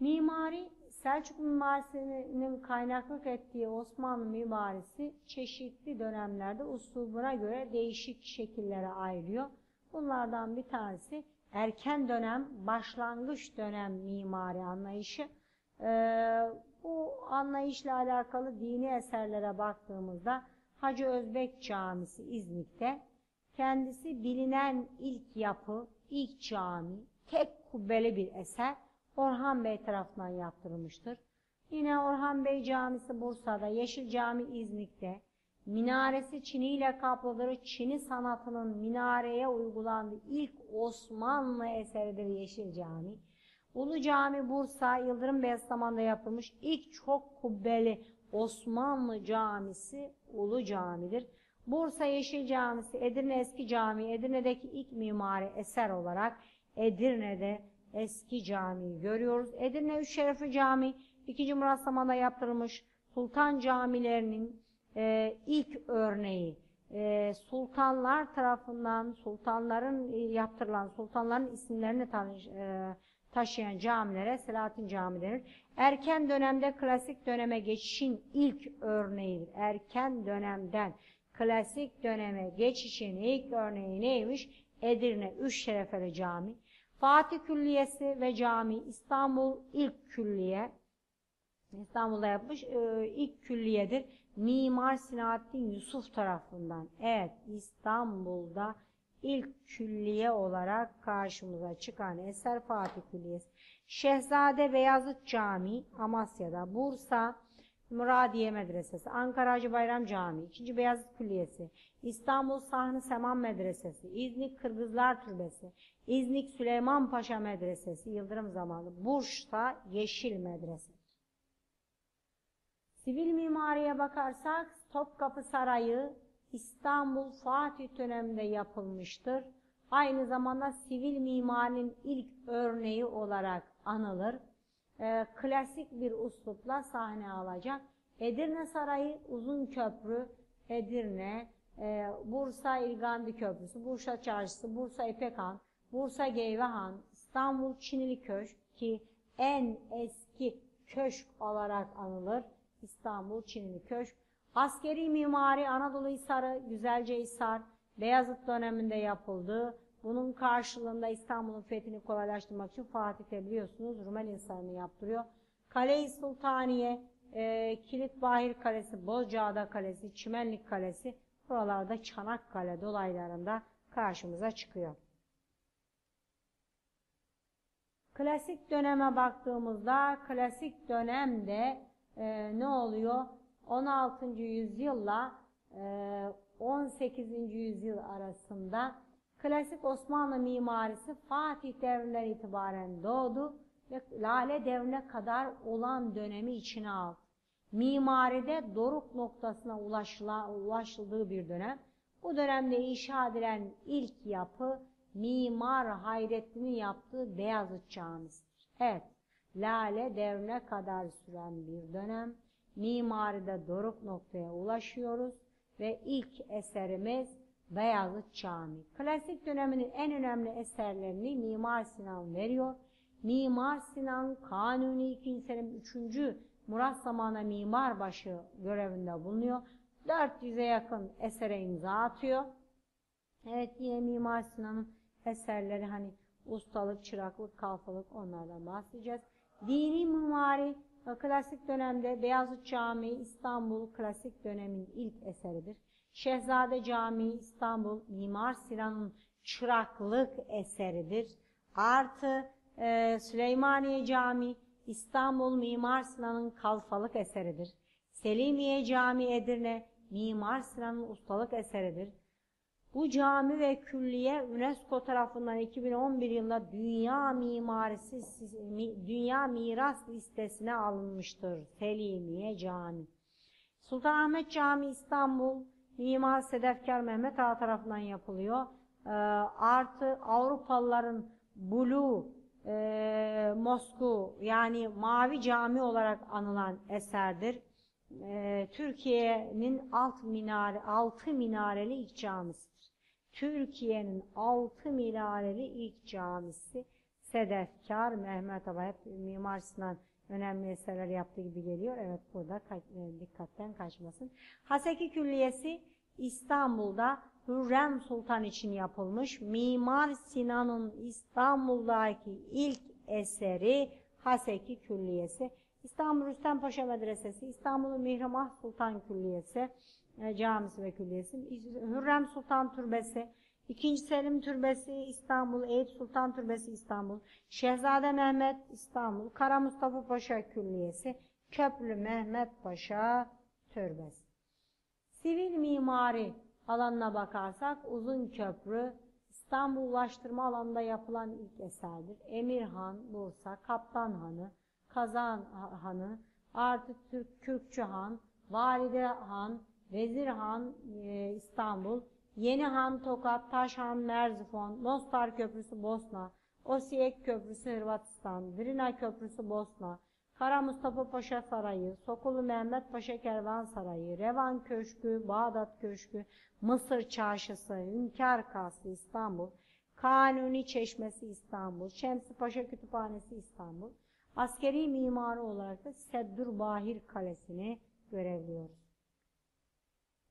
Mimari, Selçuklu mimarisinin kaynaklık ettiği Osmanlı mimarisi çeşitli dönemlerde usulüne göre değişik şekillere ayrılıyor. Bunlardan bir tanesi erken dönem, başlangıç dönem mimari anlayışı. Ee, bu anlayışla alakalı dini eserlere baktığımızda Hacı Özbek Camisi İznik'te kendisi bilinen ilk yapı, ilk cami, tek kubbeli bir eser Orhan Bey tarafından yaptırılmıştır. Yine Orhan Bey Camisi Bursa'da, Yeşil Cami İznik'te, minaresi çiniyle kaplıdır. Çini sanatının minareye uygulandığı ilk Osmanlı eseridir Yeşil Cami. Ulu Cami Bursa, Yıldırım Beyazıt'ta yapılmış ilk çok kubbeli Osmanlı camisi Ulu Cami'dir. Bursa Yeşil Camisi, Edirne Eski Cami, Edirne'deki ilk mimari eser olarak Edirne'de eski camiyi görüyoruz. Edirne Üç Şerefli Cami 2. Murat zamanında yaptırılmış sultan camilerinin e, ilk örneği. E, sultanlar tarafından sultanların e, yaptırılan sultanların isimlerini tanış, e, taşıyan camilere Selahattin Cami denir. Erken dönemde klasik döneme geçişin ilk örneğidir. Erken dönemden klasik döneme geçişin ilk örneği neymiş? Edirne Üç Şerefeli Cami. Fatih Külliyesi ve Cami İstanbul ilk külliye. İstanbul'da yapmış e, ilk külliyedir. Mimar Sinahattin Yusuf tarafından. Evet İstanbul'da ilk külliye olarak karşımıza çıkan eser Fatih Külliyesi. Şehzade Beyazıt Camii Amasya'da. Bursa Muradiye Medresesi, Ankara Hacı Bayram Camii, 2. Beyazıt Külliyesi, İstanbul Sahni Seman Medresesi, İznik Kırgızlar Türbesi, İznik Süleyman Paşa Medresesi, Yıldırım zamanı, Burç'ta Yeşil Medrese. Sivil mimariye bakarsak Topkapı Sarayı İstanbul Fatih döneminde yapılmıştır. Aynı zamanda sivil mimarinin ilk örneği olarak anılır. E, klasik bir uslupla sahne alacak. Edirne Sarayı, Uzun Köprü, Edirne, Bursa İlgandi Köprüsü, Bursa Çarşısı, Bursa İpekhan, Bursa Geyvehan, İstanbul Çinili Köşk ki en eski köşk olarak anılır. İstanbul Çinili Köşk. Askeri mimari Anadolu Hisarı, Güzelce Hisar, Beyazıt döneminde yapıldı. Bunun karşılığında İstanbul'un fethini kolaylaştırmak için Fatih'te biliyorsunuz Rumeli Hisarı'nı yaptırıyor. Kale-i Sultaniye, e, Kilit Bahir Kalesi, Bozcaada Kalesi, Çimenlik Kalesi buralarda Çanakkale dolaylarında karşımıza çıkıyor. Klasik döneme baktığımızda klasik dönemde e, ne oluyor? 16. yüzyılla e, 18. yüzyıl arasında klasik Osmanlı mimarisi Fatih devrinden itibaren doğdu ve Lale devrine kadar olan dönemi içine aldı. Mimaride doruk noktasına ulaşıla, ulaşıldığı bir dönem. Bu dönemde inşa edilen ilk yapı Mimar Hayrettin'in yaptığı Beyazıt Camisi'dir. Evet, Lale devrine kadar süren bir dönem. Mimaride doruk noktaya ulaşıyoruz ve ilk eserimiz Beyazıt Camii. Klasik döneminin en önemli eserlerini Mimar Sinan veriyor. Mimar Sinan Kanuni 2. senem 3. Murat Zaman'a mimarbaşı görevinde bulunuyor. 400'e yakın esere imza atıyor. Evet yine Mimar Sinan'ın eserleri hani ustalık, çıraklık, kalfalık onlardan bahsedeceğiz. Dini mimari klasik dönemde Beyazıt Camii İstanbul klasik dönemin ilk eseridir. Şehzade Camii İstanbul Mimar Sinan'ın çıraklık eseridir. Artı e, Süleymaniye Camii İstanbul Mimar Sinan'ın kalfalık eseridir. Selimiye Camii Edirne Mimar Sinan'ın ustalık eseridir. Bu cami ve külliye UNESCO tarafından 2011 yılında Dünya Mimarisi Dünya Miras listesine alınmıştır. Selimiye Cami. Sultanahmet Camii İstanbul Mimar Sedefkar Mehmet Ağa tarafından yapılıyor. E, artı Avrupalıların Blue e, Mosku yani Mavi Cami olarak anılan eserdir. E, Türkiye'nin alt minare, altı minareli ilk camisidir. Türkiye'nin altı minareli ilk camisi Sedefkar Mehmet Aba hep Mimar Sinan önemli eserler yaptığı gibi geliyor. Evet burada e, dikkatten kaçmasın. Haseki Külliyesi İstanbul'da Hürrem Sultan için yapılmış. Mimar Sinan'ın İstanbul'daki ilk eseri Haseki Külliyesi. İstanbul Rüstem Paşa Medresesi, İstanbul'un Mihrimah Sultan Külliyesi, e, camisi ve külliyesi, Hürrem Sultan Türbesi, İkinci Selim Türbesi İstanbul, Eyüp Sultan Türbesi İstanbul, Şehzade Mehmet İstanbul, Kara Mustafa Paşa Külliyesi, Köprülü Mehmet Paşa Türbesi. Sivil mimari alanına bakarsak Uzun Köprü İstanbul Ulaştırma alanında yapılan ilk eserdir. Emirhan, Bursa, Kaptan Hanı, Kazan Hanı, artı Türk Kürkçü Han, Valide Han, Vezir Han e, İstanbul, Yeni Han Tokat, Taşhan Merzifon, Mostar Köprüsü Bosna, Osijek Köprüsü Hırvatistan, Drina Köprüsü Bosna, Kara Mustafa Paşa Sarayı, Sokulu Mehmet Paşa Kervansarayı, Revan Köşkü, Bağdat Köşkü, Mısır Çarşısı, Hünkar Kasrı İstanbul, Kanuni Çeşmesi İstanbul, Şemsi Paşa Kütüphanesi İstanbul, askeri mimarı olarak da Seddur Bahir Kalesi'ni görevliyoruz.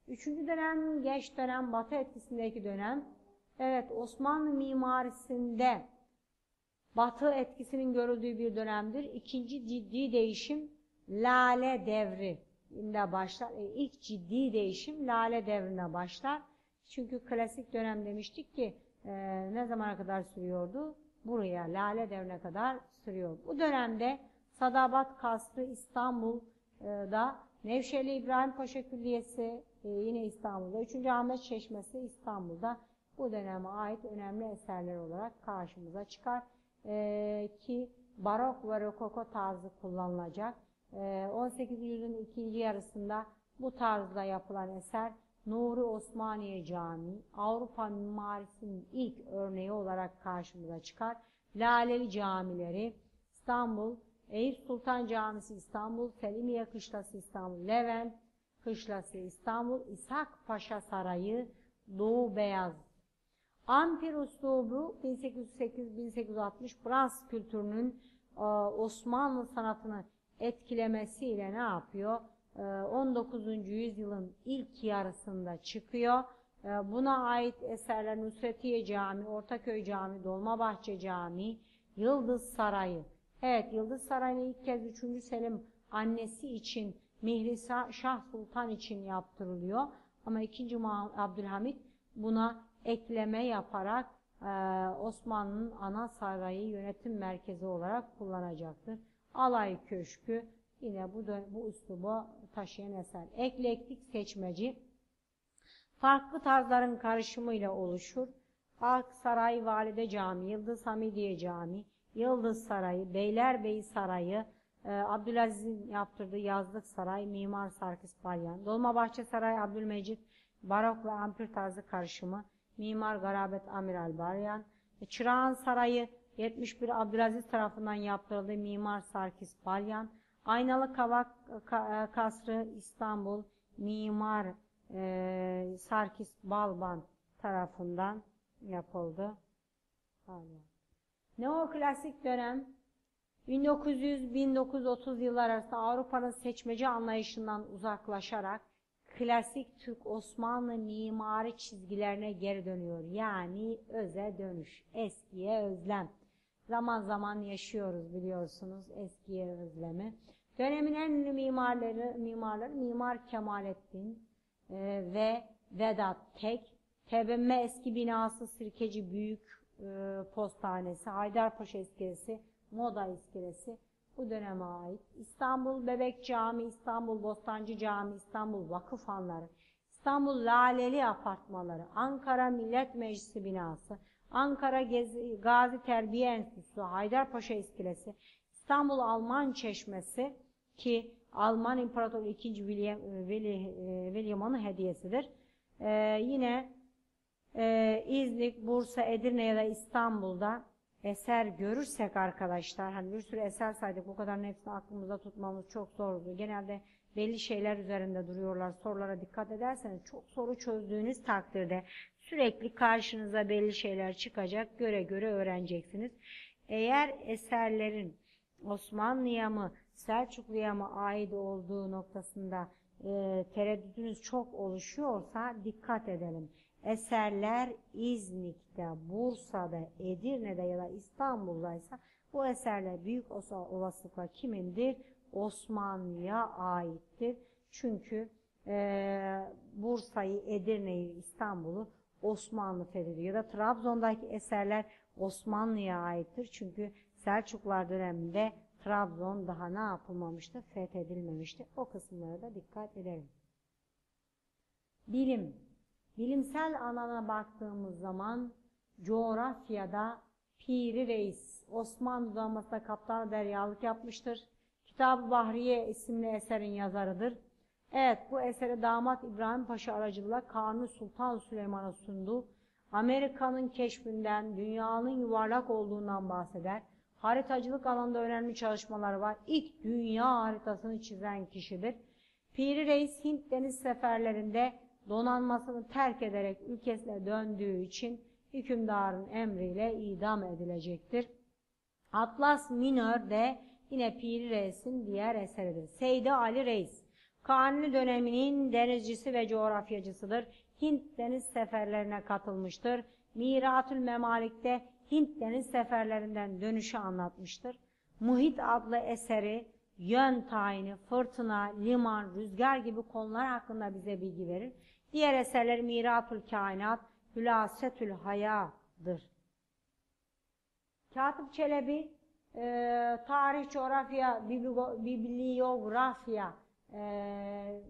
Üçüncü dönem, geç dönem, batı etkisindeki dönem, evet Osmanlı mimarisinde batı etkisinin görüldüğü bir dönemdir. İkinci ciddi değişim Lale devrinde başlar. E, ilk ciddi değişim Lale devrine başlar. Çünkü klasik dönem demiştik ki e, ne zamana kadar sürüyordu? Buraya Lale devrine kadar sürüyor. Bu dönemde Sadabat Kasrı İstanbul'da Nevşehirli İbrahim Paşa Külliyesi e, yine İstanbul'da. 3. Ahmet Çeşmesi İstanbul'da bu döneme ait önemli eserler olarak karşımıza çıkar. E, ki barok ve rokoko tarzı kullanılacak. E, 18. yüzyılın ikinci yarısında bu tarzda yapılan eser Nuri Osmaniye Camii, Avrupa mimarisinin ilk örneği olarak karşımıza çıkar. Laleli camileri, İstanbul, Eyüp Sultan Camisi İstanbul, Selimiye Kışlası İstanbul, Levent Kışlası İstanbul, İshak Paşa Sarayı, Doğu Beyaz. Ampir uslubu 1808-1860 Frans kültürünün e, Osmanlı sanatını etkilemesiyle ne yapıyor? 19. E, yüzyılın ilk yarısında çıkıyor. E, buna ait eserler Nusretiye Camii, Ortaköy Camii, Dolmabahçe Camii, Yıldız Sarayı. Evet Yıldız Sarayı'nı ilk kez 3. Selim annesi için Mihri Şah Sultan için yaptırılıyor. Ama 2. Abdülhamit buna ekleme yaparak e, Osmanlı'nın ana sarayı yönetim merkezi olarak kullanacaktır. Alay Köşkü yine bu, bu üslubu taşıyan eser. Eklektik seçmeci farklı tarzların karışımıyla oluşur. Aksaray Valide Camii, Yıldız Hamidiye Camii, Yıldız Sarayı, Beylerbeyi Sarayı, e, Abdülaziz'in yaptırdığı Yazlık Saray, Mimar Sarkis Balyan, Dolmabahçe Saray, Abdülmecit, Barok ve Ampir tarzı karışımı, Mimar Garabet Amiral Balyan, e, Çırağan Sarayı, 71 Abdülaziz tarafından yaptırıldı Mimar Sarkis Balyan, Aynalı Kavak e, Kasrı İstanbul, Mimar e, Sarkis Balban tarafından yapıldı. Balyan. Neoklasik dönem 1900-1930 yıllar arasında Avrupa'nın seçmeci anlayışından uzaklaşarak klasik Türk Osmanlı mimari çizgilerine geri dönüyor. Yani öze dönüş, eskiye özlem. Zaman zaman yaşıyoruz biliyorsunuz eskiye özlemi. Dönemin en ünlü mimarları, mimarları Mimar Kemalettin e, ve Vedat Tek. TBMM eski binası Sirkeci Büyük e, Postanesi, Haydarpaşa iskelesi, Moda iskelesi bu döneme ait. İstanbul Bebek Cami, İstanbul Bostancı Cami, İstanbul Vakıfhanları, İstanbul Laleli Apartmaları, Ankara Millet Meclisi binası, Ankara Gezi, Gazi Terbiye Enstitüsü, Haydarpaşa iskelesi, İstanbul Alman Çeşmesi ki Alman İmparatoru 2. William, William'ın hediyesidir. Ee, yine e, İznik, Bursa, Edirne ya da İstanbul'da eser görürsek arkadaşlar, hani bir sürü eser saydık, bu kadar hepsini aklımızda tutmamız çok zordu. Genelde belli şeyler üzerinde duruyorlar. Sorulara dikkat ederseniz çok soru çözdüğünüz takdirde sürekli karşınıza belli şeyler çıkacak. Göre göre öğreneceksiniz. Eğer eserlerin Osmanlı'ya mı Selçuklu'ya mı ait olduğu noktasında e, tereddütünüz çok oluşuyorsa dikkat edelim. Eserler İznik'te, Bursa'da, Edirne'de ya da İstanbul'daysa bu eserler büyük olasılıkla kimindir? Osmanlı'ya aittir. Çünkü e, Bursa'yı, Edirne'yi, İstanbul'u Osmanlı fethediyor. Ya da Trabzon'daki eserler Osmanlı'ya aittir. Çünkü Selçuklular döneminde Trabzon daha ne yapılmamıştı? Fethedilmemişti. O kısımlara da dikkat edelim. Bilim. Bilimsel alana baktığımız zaman coğrafyada Piri Reis Osmanlı donanmasında kaptan deryalık yapmıştır. Kitab-ı Bahriye isimli eserin yazarıdır. Evet bu eseri damat İbrahim Paşa aracılığıyla Kanuni Sultan Süleyman'a sundu. Amerika'nın keşfinden, dünyanın yuvarlak olduğundan bahseder. Haritacılık alanında önemli çalışmaları var. İlk dünya haritasını çizen kişidir. Piri Reis Hint deniz seferlerinde donanmasını terk ederek ülkesine döndüğü için hükümdarın emriyle idam edilecektir. Atlas Minör de yine Piri Reis'in diğer eseridir. Seydi Ali Reis, Kanuni döneminin denizcisi ve coğrafyacısıdır. Hint deniz seferlerine katılmıştır. Miratül Memalik'te Hint deniz seferlerinden dönüşü anlatmıştır. Muhit adlı eseri yön tayini, fırtına, liman, rüzgar gibi konular hakkında bize bilgi verir. Diğer eserler Miratül Kainat, Hülasetül Haya'dır. Katip Çelebi e, tarih, coğrafya, bibliografya e,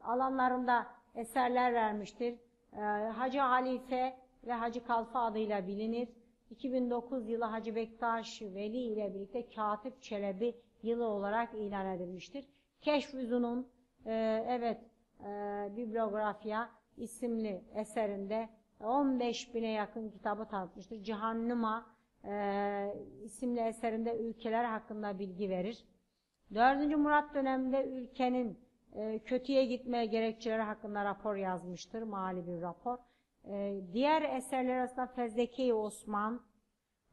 alanlarında eserler vermiştir. E, Hacı Halife ve Hacı Kalfa adıyla bilinir. 2009 yılı Hacı Bektaş Veli ile birlikte Katip Çelebi yılı olarak ilan edilmiştir. Keşfüzun'un e, evet e, bibliografya isimli eserinde 15 bine yakın kitabı tanıtmıştır. Cihannuma e, isimli eserinde ülkeler hakkında bilgi verir. 4. Murat döneminde ülkenin e, kötüye gitme gerekçeleri hakkında rapor yazmıştır. Mali bir rapor. E, diğer eserler arasında Fezleke Osman,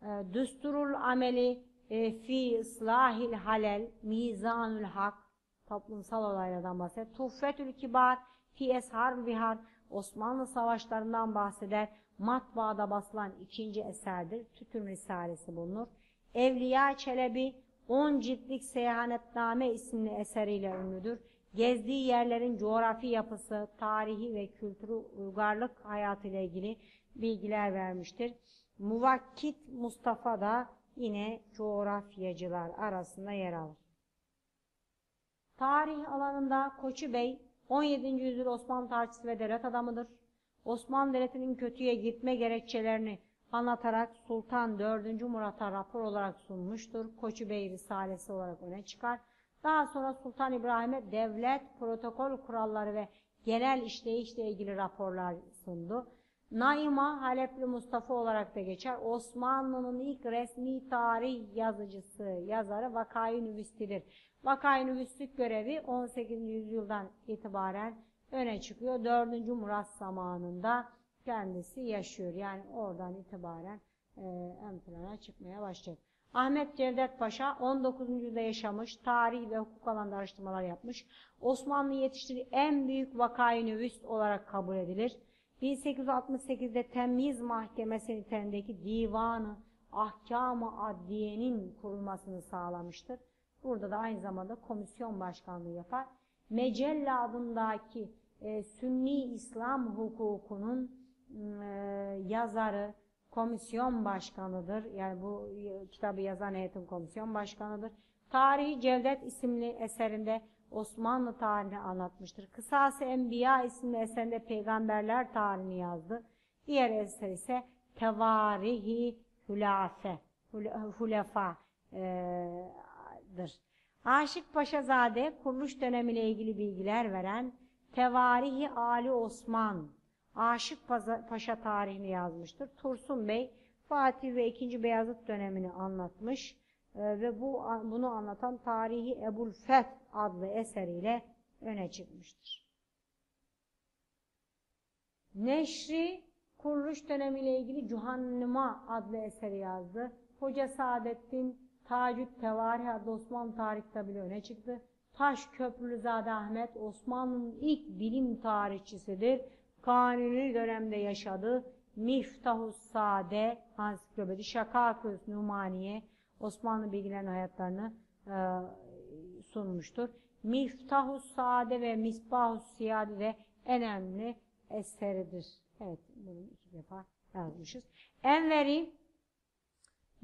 e, Düsturul Ameli e, Fi Islahil Halel, Mizanül Hak, toplumsal olaylardan bahseder. Tuffetül Kibar, Fi Eshar Bihar, Osmanlı savaşlarından bahseder. Matbaada basılan ikinci eserdir. Tütün Risalesi bulunur. Evliya Çelebi 10 ciltlik Seyahanetname isimli eseriyle ünlüdür. Gezdiği yerlerin coğrafi yapısı, tarihi ve kültürü uygarlık hayatıyla ilgili bilgiler vermiştir. Muvakkit Mustafa da yine coğrafyacılar arasında yer alır. Tarih alanında Koçu Bey 17. yüzyıl Osmanlı tarihçisi ve devlet adamıdır. Osmanlı Devleti'nin kötüye gitme gerekçelerini anlatarak Sultan 4. Murat'a rapor olarak sunmuştur. Koçu Bey Risalesi olarak öne çıkar. Daha sonra Sultan İbrahim'e devlet, protokol kuralları ve genel işleyişle ilgili raporlar sundu. Naima Halepli Mustafa olarak da geçer. Osmanlı'nın ilk resmi tarih yazıcısı, yazarı Vakayı Nüvüstidir. Vakayı Nüvüstlük görevi 18. yüzyıldan itibaren öne çıkıyor. 4. Murat zamanında kendisi yaşıyor. Yani oradan itibaren e, ön plana çıkmaya başlıyor. Ahmet Cevdet Paşa 19. yüzyılda yaşamış, tarih ve hukuk alanında araştırmalar yapmış. Osmanlı yetiştirdiği en büyük vakayı nüvüst olarak kabul edilir. 1868'de Temyiz Mahkemesi niteliğindeki divanı ahkam-ı adliyenin kurulmasını sağlamıştır. Burada da aynı zamanda komisyon başkanlığı yapar. Mecelle adındaki e, Sünni İslam hukukunun e, yazarı, komisyon başkanıdır. Yani bu e, kitabı yazan heyetin komisyon başkanıdır. Tarihi Cevdet isimli eserinde Osmanlı tarihini anlatmıştır. Kısası Enbiya isimli eserinde peygamberler tarihini yazdı. Diğer eser ise Tevarihi Hülafe, Hulefa'dır. Aşık Paşazade kuruluş dönemiyle ilgili bilgiler veren Tevarihi Ali Osman Aşık Paşa tarihini yazmıştır. Tursun Bey Fatih ve 2. Beyazıt dönemini anlatmış e, ve bu bunu anlatan Tarihi Ebul Feth adlı eseriyle öne çıkmıştır. Neşri kuruluş dönemiyle ilgili Cuhannıma adlı eseri yazdı. Hoca Saadettin Tacüt Tevarih adlı Osmanlı tarih kitabıyla öne çıktı. Taş Köprülüzade Ahmet Osmanlı'nın ilk bilim tarihçisidir. Kanuni dönemde yaşadı. Miftahus Sade Ansiklopedi, Şakaküs Numaniye Osmanlı bilgilerin hayatlarını e, sunmuştur. Miftahus Sade ve Misbahus Siyade de önemli eseridir. Evet, bunu iki defa yazmışız. Enveri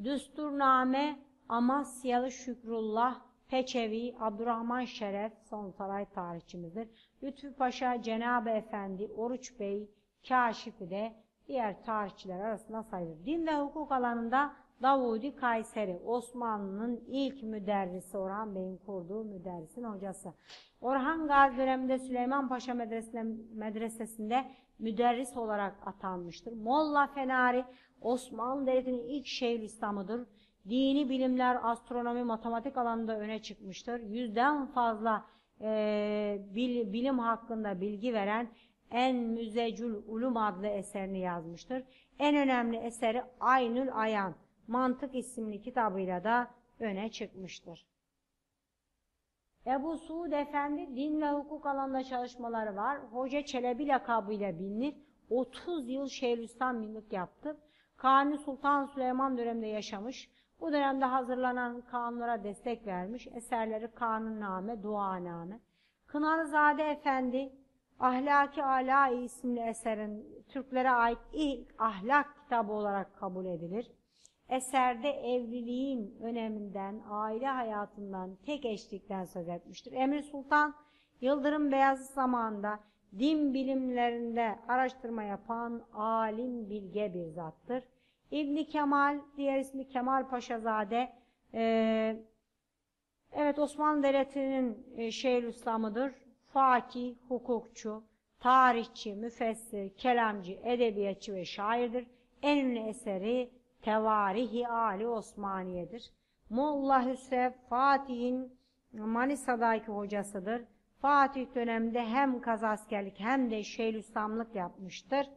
Düsturname Amasyalı Şükrullah Peçevi Abdurrahman Şeref son saray tarihçimizdir. Lütfü Paşa Cenab-ı Efendi Oruç Bey Kaşifi de diğer tarihçiler arasında sayılır. Din ve hukuk alanında Davudi Kayseri, Osmanlı'nın ilk müderrisi Orhan Bey'in kurduğu müderrisin hocası. Orhan Gazi döneminde Süleyman Paşa Medresesi'nde müderris olarak atanmıştır. Molla Fenari, Osmanlı Devleti'nin ilk Şeyhülislam'ıdır. Dini bilimler, astronomi, matematik alanında öne çıkmıştır. Yüzden fazla e, bil, bilim hakkında bilgi veren En Müzecül Ulum adlı eserini yazmıştır. En önemli eseri Aynül Ayan, Mantık isimli kitabıyla da öne çıkmıştır. Ebu Suud Efendi din ve hukuk alanında çalışmaları var. Hoca Çelebi lakabıyla bilinir. 30 yıl Şeyhülislamlık yaptı. Kanuni Sultan Süleyman döneminde yaşamış. Bu dönemde hazırlanan kanunlara destek vermiş. Eserleri Kanunname, Duaname. Kınarızade Efendi Ahlaki Ala isimli eserin Türklere ait ilk ahlak kitabı olarak kabul edilir. Eserde evliliğin öneminden, aile hayatından, tek eşlikten söz etmiştir. Emir Sultan Yıldırım Beyazıt zamanında din bilimlerinde araştırma yapan alim bilge bir zattır. İbni Kemal, diğer ismi Kemal Paşazade, e, evet Osmanlı Devleti'nin e, Şeyhülislam'ıdır. Fakih, hukukçu, tarihçi, müfessir, kelamcı, edebiyatçı ve şairdir. En ünlü eseri Tevarihi Ali Osmaniye'dir. Molla Hüsrev Fatih'in Manisa'daki hocasıdır. Fatih döneminde hem kazaskerlik hem de Şeyhülislamlık yapmıştır.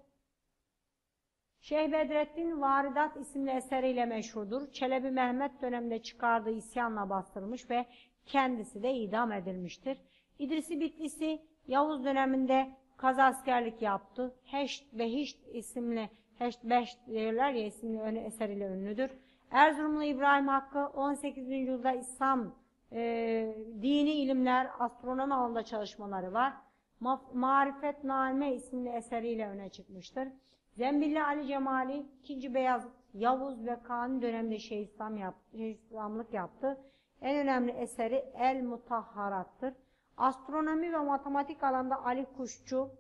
Şeyh Bedrettin Varidat isimli eseriyle meşhurdur. Çelebi Mehmet döneminde çıkardığı isyanla bastırılmış ve kendisi de idam edilmiştir. İdrisi Bitlisi Yavuz döneminde kazaskerlik yaptı. Heşt ve Hişt isimli Heşt Beş derler ya isimli eseriyle ünlüdür. Erzurumlu İbrahim Hakkı 18. yüzyılda İslam e, dini ilimler, astronomi alanında çalışmaları var. Ma Marifet Naime isimli eseriyle öne çıkmıştır. Zembilli Ali Cemali 2. Beyazıt, Yavuz ve Kanuni döneminde Şeyhülislam yap, Şeyhülislamlık yaptı. En önemli eseri El Mutahharat'tır. Astronomi ve matematik alanda Ali Kuşçu,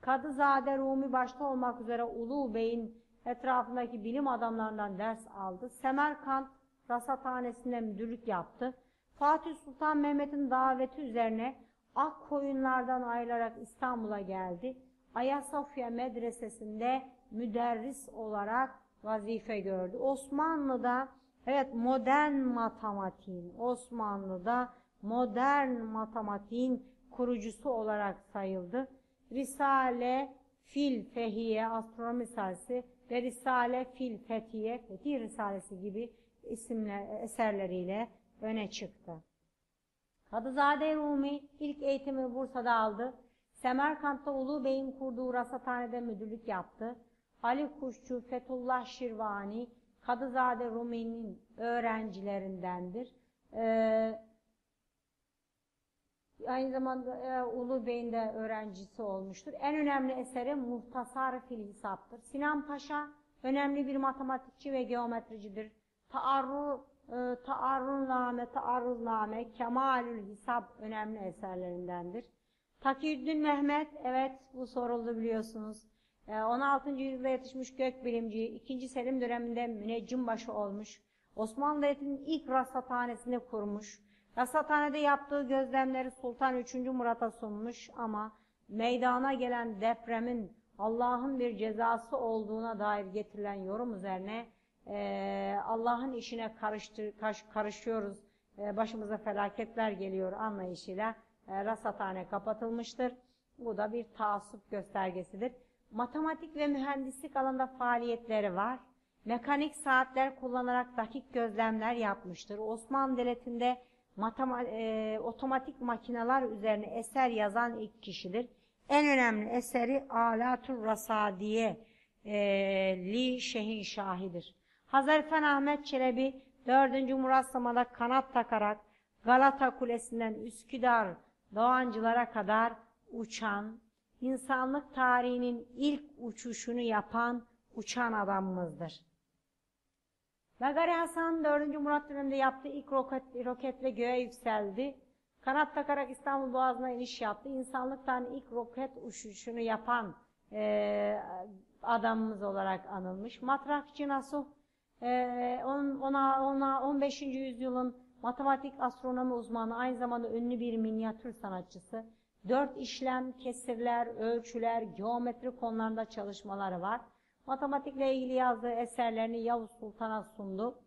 Kadızade Rumi başta olmak üzere Ulu Bey'in etrafındaki bilim adamlarından ders aldı. Semerkant rasathanesinde müdürlük yaptı. Fatih Sultan Mehmet'in daveti üzerine ak koyunlardan ayrılarak İstanbul'a geldi. Ayasofya Medresesi'nde müderris olarak vazife gördü. Osmanlı'da evet modern matematiğin, Osmanlı'da modern matematiğin kurucusu olarak sayıldı. Risale Fil Fehiye, Astronomi Risalesi ve Risale Fil Fethiye, Fetih Risalesi gibi isimler, eserleriyle öne çıktı. Kadızade Rumi ilk eğitimi Bursa'da aldı. Semerkant'ta Ulu Bey'in kurduğu rasathanede müdürlük yaptı. Ali Kuşçu, Fethullah Şirvani, Kadızade Rumi'nin öğrencilerindendir. Ee, aynı zamanda e, Ulu Bey'in de öğrencisi olmuştur. En önemli eseri Muhtasar Fil. Sinan Paşa önemli bir matematikçi ve geometricidir. Taarrur, e, Taarruzname, Kemalül Hisap önemli eserlerindendir. Takiyüddin Mehmet, evet bu soruldu biliyorsunuz. 16. E, yüzyılda yetişmiş gökbilimci, 2. Selim döneminde müneccim başı olmuş. Osmanlı Devleti'nin ilk rasathanesini kurmuş. Rasathanede yaptığı gözlemleri Sultan 3. Murat'a sunmuş ama meydana gelen depremin Allah'ın bir cezası olduğuna dair getirilen yorum üzerine e, Allah'ın işine karıştır, karış, karışıyoruz, e, başımıza felaketler geliyor anlayışıyla e, rasathane kapatılmıştır. Bu da bir taassup göstergesidir. Matematik ve mühendislik alanında faaliyetleri var. Mekanik saatler kullanarak dakik gözlemler yapmıştır. Osmanlı Devleti'nde e, otomatik makineler üzerine eser yazan ilk kişidir. En önemli eseri Alatur Rasadiye e, Li Şehinşahi'dir. Hazarfen Ahmet Çelebi 4. Muratsama'da kanat takarak Galata Kulesi'nden Üsküdar Doğancılara kadar uçan, insanlık tarihinin ilk uçuşunu yapan uçan adamımızdır. Nagari Hasan 4. Murat döneminde yaptığı ilk roket, roketle göğe yükseldi. Kanat takarak İstanbul Boğazı'na iniş yaptı. İnsanlıktan ilk roket uçuşunu yapan e, adamımız olarak anılmış. Matrakçı Nasuh e, on- ona, ona 15. yüzyılın matematik astronomi uzmanı, aynı zamanda ünlü bir minyatür sanatçısı. Dört işlem, kesirler, ölçüler, geometri konularında çalışmaları var. Matematikle ilgili yazdığı eserlerini Yavuz Sultan'a sundu.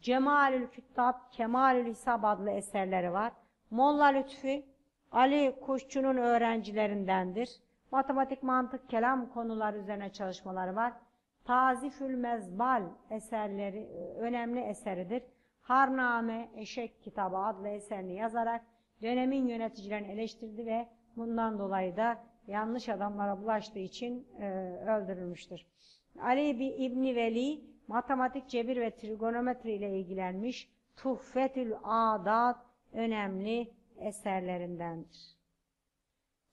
Cemalül Küttab, Kemalül Hisab adlı eserleri var. Molla Lütfi, Ali Kuşçu'nun öğrencilerindendir. Matematik, mantık, kelam konuları üzerine çalışmaları var. Tazifül Mezbal eserleri önemli eseridir. Harname Eşek Kitabı adlı eserini yazarak dönemin yöneticilerini eleştirdi ve bundan dolayı da yanlış adamlara bulaştığı için e, öldürülmüştür. Ali İbni Veli matematik, cebir ve trigonometri ile ilgilenmiş. Tuhfetül Adat önemli eserlerindendir.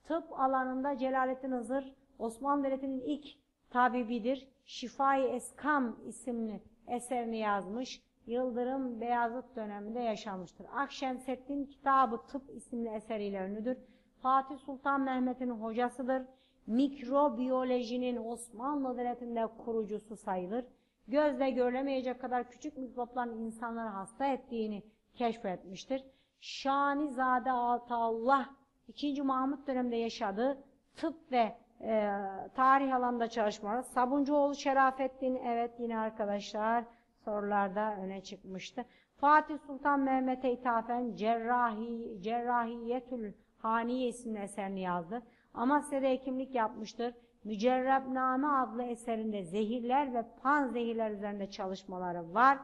Tıp alanında Celalettin Hızır Osmanlı Devleti'nin ilk tabibidir. Şifai Eskam isimli eserini yazmış. Yıldırım Beyazıt döneminde yaşamıştır. Akşemseddin Kitabı Tıp isimli eseriyle ünlüdür. Fatih Sultan Mehmet'in hocasıdır. Mikrobiyolojinin Osmanlı Devleti'nde kurucusu sayılır. Gözle görülemeyecek kadar küçük mikropların insanları hasta ettiğini keşfetmiştir. Şanizade Altallah 2. Mahmut döneminde yaşadığı tıp ve e, tarih alanında çalışmaları. Sabuncuoğlu Şerafettin evet yine arkadaşlar sorularda öne çıkmıştı. Fatih Sultan Mehmet'e ithafen Cerrahi, Cerrahiyetül Haniye isimli eserini yazdı. Amasya'da hekimlik yapmıştır. Mücerrebname adlı eserinde zehirler ve panzehirler üzerinde çalışmaları var.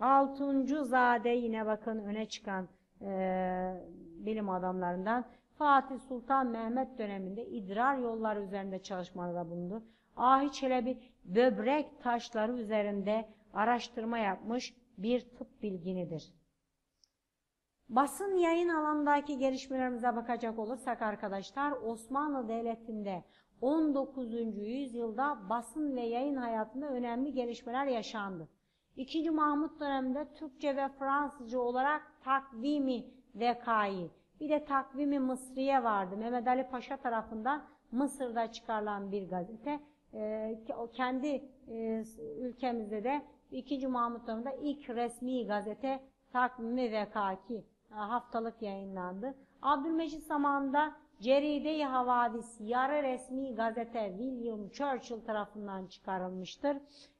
Altuncu Zade yine bakın öne çıkan e, bilim adamlarından. Fatih Sultan Mehmet döneminde idrar yolları üzerinde çalışmalarda bulundu. Ahi Çelebi böbrek taşları üzerinde araştırma yapmış bir tıp bilginidir. Basın yayın alanındaki gelişmelerimize bakacak olursak arkadaşlar Osmanlı Devleti'nde 19. yüzyılda basın ve yayın hayatında önemli gelişmeler yaşandı. 2. Mahmut döneminde Türkçe ve Fransızca olarak takvimi vekai, bir de takvimi Mısriye vardı. Mehmet Ali Paşa tarafından Mısır'da çıkarılan bir gazete. Ee, kendi e, ülkemizde de 2. Mahmut döneminde ilk resmi gazete takvimi vekaki haftalık yayınlandı. Abdülmecit zamanında Ceride-i Havadis yarı resmi gazete William Churchill tarafından çıkarılmıştır.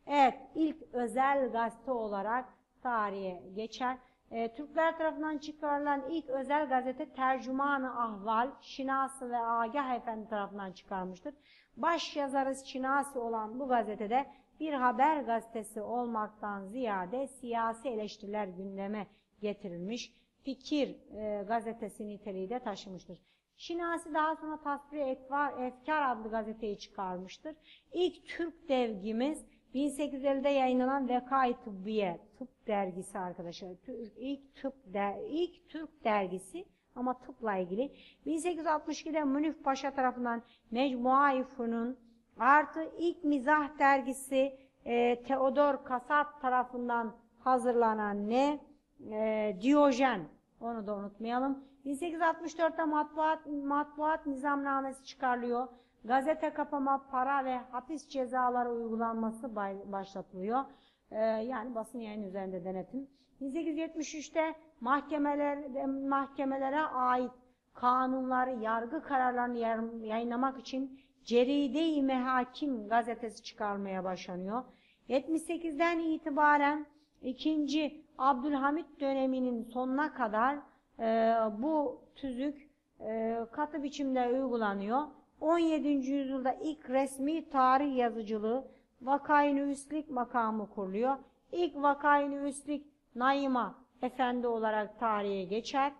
Evet ilk özel gazete olarak tarihe geçer. E, Türkler tarafından çıkarılan ilk özel gazete Tercüman-ı Ahval, Şinasi ve Agah Efendi tarafından çıkarmıştır. Baş yazarı Şinasi olan bu gazetede bir haber gazetesi olmaktan ziyade siyasi eleştiriler gündeme getirilmiş, fikir e, gazetesi niteliği de taşımıştır. Şinasi daha sonra Tasvir Etvar, Efkar adlı gazeteyi çıkarmıştır. İlk Türk devgimiz 1850'de yayınlanan Vekai Tıbbiye tıp dergisi arkadaşlar. İlk tıp der, ilk Türk dergisi ama tıpla ilgili. 1862'de Münif Paşa tarafından Mecmua-i Funun artı ilk mizah dergisi e, Teodor Kasat tarafından hazırlanan ne? E, Diyojen. Onu da unutmayalım. 1864'te matbuat, matbuat nizamnamesi çıkarılıyor. Gazete kapama, para ve hapis cezaları uygulanması başlatılıyor. Ee, yani basın yayın üzerinde denetim. 1873'te mahkemeler, mahkemelere ait kanunları, yargı kararlarını yayınlamak için Ceride-i Mehakim gazetesi çıkarmaya başlanıyor. 78'den itibaren 2. Abdülhamit döneminin sonuna kadar e, bu tüzük e, katı biçimde uygulanıyor. 17. yüzyılda ilk resmi tarih yazıcılığı vakayını üstlük makamı kuruluyor. İlk vakayını üstlük Naima Efendi olarak tarihe geçer.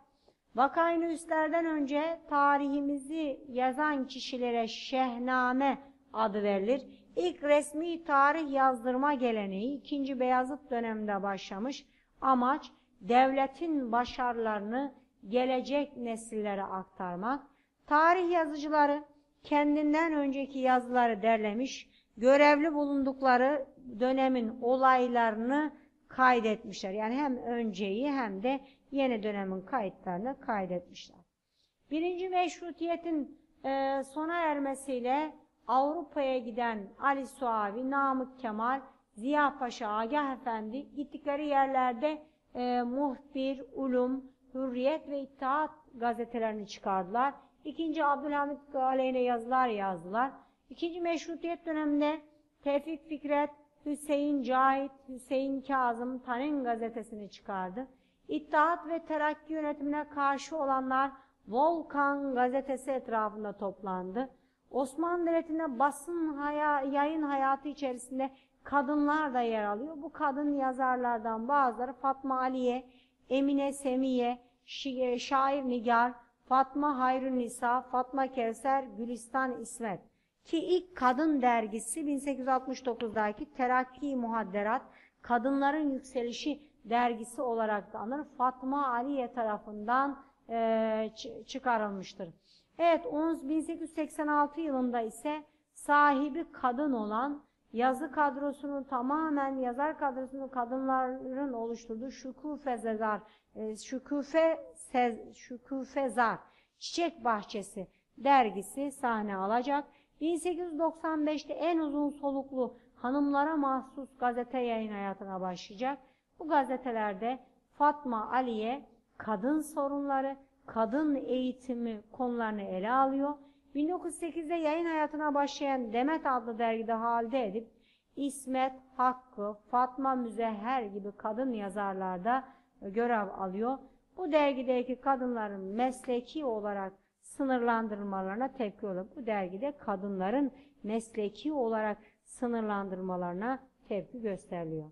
Vakayını üstlerden önce tarihimizi yazan kişilere şehname adı verilir. İlk resmi tarih yazdırma geleneği 2. Beyazıt döneminde başlamış. Amaç devletin başarılarını gelecek nesillere aktarmak. Tarih yazıcıları kendinden önceki yazıları derlemiş, görevli bulundukları dönemin olaylarını kaydetmişler. Yani hem önceyi hem de yeni dönemin kayıtlarını kaydetmişler. Birinci meşrutiyetin e, sona ermesiyle Avrupa'ya giden Ali Suavi, Namık Kemal, Ziya Paşa, Agah Efendi gittikleri yerlerde e, muhbir, ulum, hürriyet ve İttihat gazetelerini çıkardılar. İkinci Abdülhamit aleyhine yazılar yazdılar. İkinci Meşrutiyet döneminde Tevfik Fikret, Hüseyin Cahit, Hüseyin Kazım Tanin gazetesini çıkardı. İttihat ve Terakki yönetimine karşı olanlar Volkan gazetesi etrafında toplandı. Osmanlı Devleti'nde basın haya, yayın hayatı içerisinde kadınlar da yer alıyor. Bu kadın yazarlardan bazıları Fatma Aliye, Emine Semiye, Şi- Şair Nigar, Fatma Hayrun Nisa, Fatma Kevser, Gülistan İsmet. Ki ilk kadın dergisi 1869'daki Terakki Muhadderat, Kadınların Yükselişi dergisi olarak da anılır. Fatma Aliye tarafından e, çı- çıkarılmıştır. Evet 10 1886 yılında ise sahibi kadın olan yazı kadrosunu tamamen yazar kadrosunu kadınların oluşturduğu Şükufe Zezar, Şükufe Sez, Şükufe Zar Çiçek Bahçesi dergisi sahne alacak. 1895'te en uzun soluklu hanımlara mahsus gazete yayın hayatına başlayacak. Bu gazetelerde Fatma Aliye kadın sorunları, kadın eğitimi konularını ele alıyor. 1908'de yayın hayatına başlayan Demet adlı dergide halde edip İsmet, Hakkı, Fatma Müzehher gibi kadın yazarlarda görev alıyor. Bu dergideki kadınların mesleki olarak sınırlandırılmalarına tepki oluyor. Bu dergide kadınların mesleki olarak sınırlandırmalarına tepki gösteriliyor.